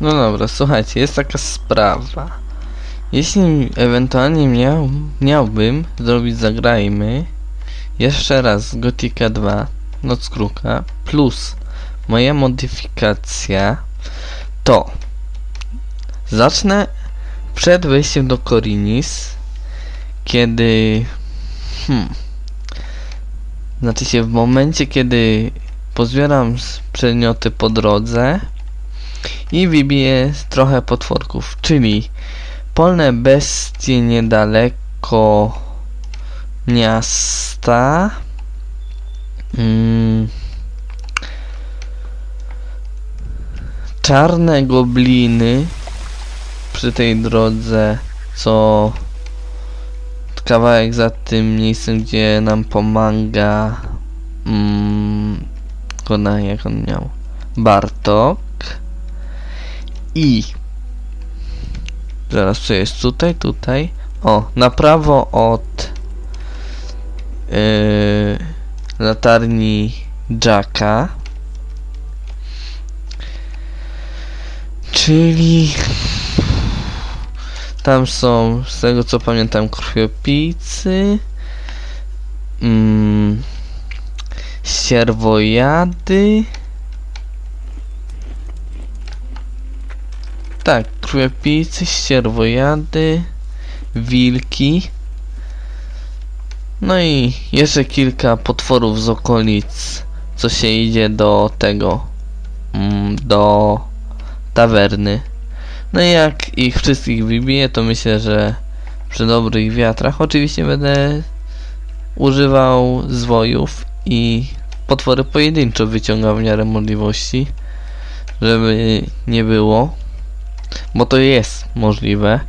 No dobra, słuchajcie, jest taka sprawa. Jeśli ewentualnie miał, miałbym zrobić Zagrajmy jeszcze raz Gotika 2 Noc Kruka plus moja modyfikacja, to zacznę przed wejściem do Korinis, kiedy hmm, znaczy się w momencie, kiedy pozbieram przedmioty po drodze i wybiję trochę potworków, czyli polne bestie niedaleko miasta. Mm, czarne gobliny przy tej drodze, co kawałek za tym miejscem, gdzie nam pomaga mm, jak on miał? Bartok i zaraz co jest tutaj, tutaj o, na prawo od yy, latarni Jacka czyli tam są, z tego co pamiętam, krwiopijcy, mm, sierwojady. Tak, krwiopijcy, sierwojady, wilki. No i jeszcze kilka potworów z okolic, co się idzie do tego, mm, do tawerny. No i jak ich wszystkich wybiję, to myślę, że przy dobrych wiatrach oczywiście będę używał zwojów i potwory pojedynczo wyciągał w miarę możliwości, żeby nie było, bo to jest możliwe.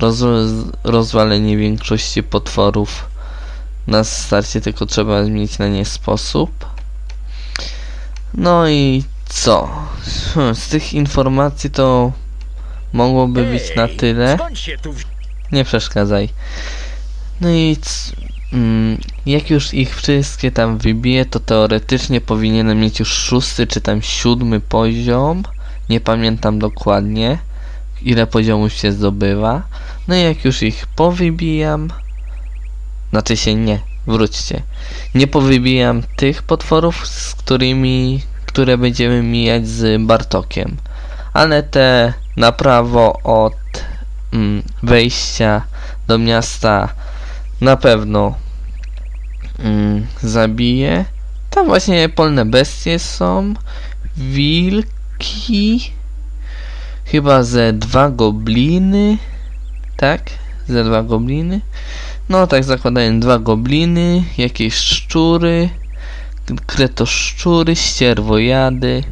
Roz, rozwalenie większości potworów na starcie, tylko trzeba zmienić na nie sposób. No i co? Hmm, Z tych informacji to mogłoby być na tyle. Nie przeszkadzaj. No i mm, jak już ich wszystkie tam wybiję, to teoretycznie powinienem mieć już szósty czy tam siódmy poziom. Nie pamiętam dokładnie, ile poziomów się zdobywa. No i jak już ich powybijam, znaczy się nie, wróćcie. Nie powybijam tych potworów, z którymi, które będziemy mijać z Bartokiem. Ale te na prawo od mm, wejścia do miasta na pewno mm, zabiję. Tam właśnie polne bestie są, wilki, chyba ze dwa gobliny, tak? Ze dwa gobliny. No tak zakładając dwa gobliny, jakieś szczury, kretoszczury, ścierwojady.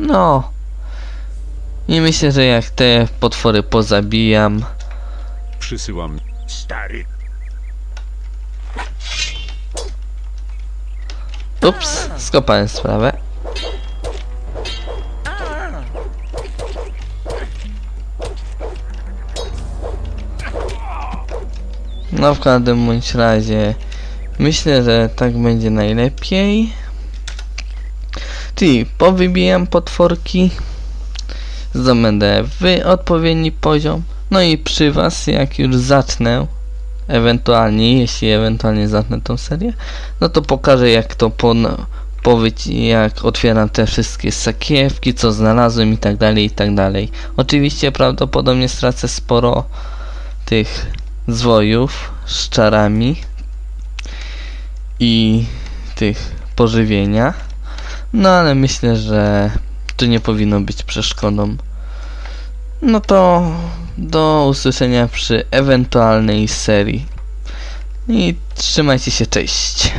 No. I myślę, że jak te potwory pozabijam, Przysyłam. Stary, Ups, skopałem sprawę. No w każdym bądź razie myślę, że tak będzie najlepiej. Czyli powybijam potworki, zdobędę w odpowiedni poziom. No i przy was, jak już zacznę, ewentualnie, jeśli ewentualnie zacznę tą serię, no to pokażę jak to pon powyć, jak otwieram te wszystkie sakiewki, co znalazłem i tak dalej, i tak dalej. Oczywiście prawdopodobnie stracę sporo tych zwojów z czarami i tych pożywienia, no ale myślę, że to nie powinno być przeszkodą. No to do usłyszenia przy ewentualnej serii. I trzymajcie się, cześć.